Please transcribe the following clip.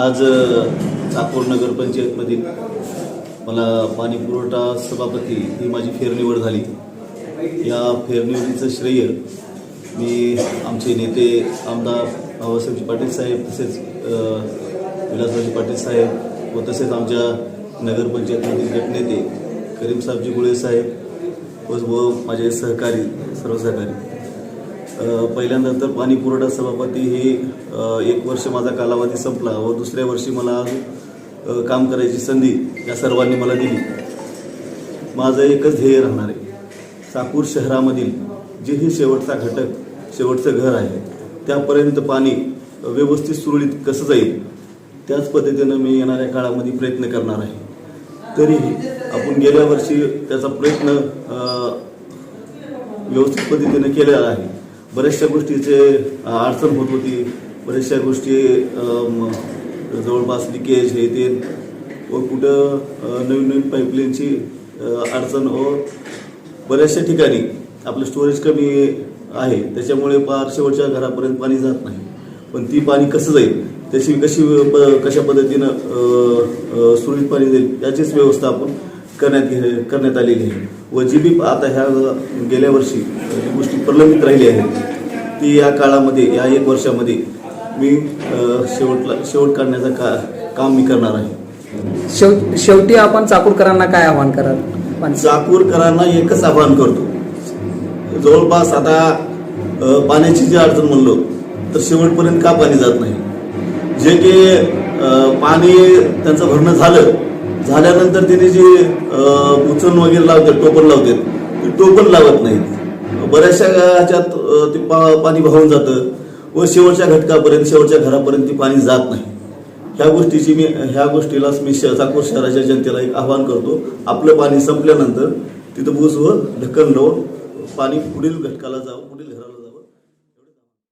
आज चाकूर नगरपंचायतमधील मला पाणी पुरवठा सभापती ही माझी फेरनिवड झाली. या फेरनिवडीचं श्रेय मी आमचे नेते आमदार बाबासाहेबजी पाटील साहेब तसेच विलासबाजी विलासरावजी पाटील साहेब व तसेच आमच्या नगरपंचायतमधील गटनेते करीमसाहेबजी गुळे साहेब व माझे सहकारी सर्व सहकारी. पहिल्यांदा तर पाणी पुरवठा सभापती ही एक वर्ष माझा कालावधी संपला व दुसऱ्या वर्षी मला काम करायची संधी या सर्वांनी मला दिली. माझं एकच ध्येय राहणार आहे. चाकूर शहरामधील जे हे शेवटचा घटक शेवटचं घर आहे त्यापर्यंत पाणी व्यवस्थित सुरळीत कसं जाईल त्याच पद्धतीनं मी येणाऱ्या काळामध्ये प्रयत्न करणार आहे. तरीही आपण गेल्या वर्षी त्याचा प्रयत्न व्यवस्थित पद्धतीनं केलेला आहे. बऱ्याचशा गोष्टीचे अडचण होत होती. बऱ्याचशा गोष्टी जवळपास लिकेज हे ते व कुठं नवीन नवीन पाईपलाईनची अडचण व बऱ्याचशा ठिकाणी आपलं स्टोरेज कमी आहे. त्याच्यामुळे पार शेवटच्या घरापर्यंत पाणी जात नाही. पण ती पाणी कसं जाईल? त्याची कशी प- कशा पद्धतीनं सुरळीत पाणी जाईल? याचीच व्यवस्था आपण करण्यात करण्यात आलेली आहे. व जी बी आता ह्या गेल्या वर्षी जी गोष्टी प्रलंबित राहिली आहेत ती या काळामध्ये या एक वर्षामध्ये मी शेवटला शेवट काढण्याचं का काम मी करणार आहे. शेव शेवटी आपण चाकूरकरांना काय आव्हान कराल? चाकूरकरांना एकच आवाहन करतो. जवळपास आता पाण्याची जी अडचण म्हणलो तर शेवटपर्यंत का पाणी जात नाही? जे की पाणी त्यांचं भरणं झालं झाल्यानंतर तिने जे उचन उचल वगैरे लावतात टोपण लावतात ते टोपण लावत नाहीत बऱ्याचशा ह्याच्यात ते पा पाणी वाहून जातं व शेवटच्या घटकापर्यंत शेवटच्या घरापर्यंत ते पाणी जात नाही. ह्या गोष्टीची मी ह्या गोष्टीलाच मी श- चाकूर शहराच्या जनतेला एक आवाहन करतो. आपलं पाणी संपल्यानंतर तिथं बुज व ढक्कन लावून पाणी पुढील घटकाला जावं पुढील घराला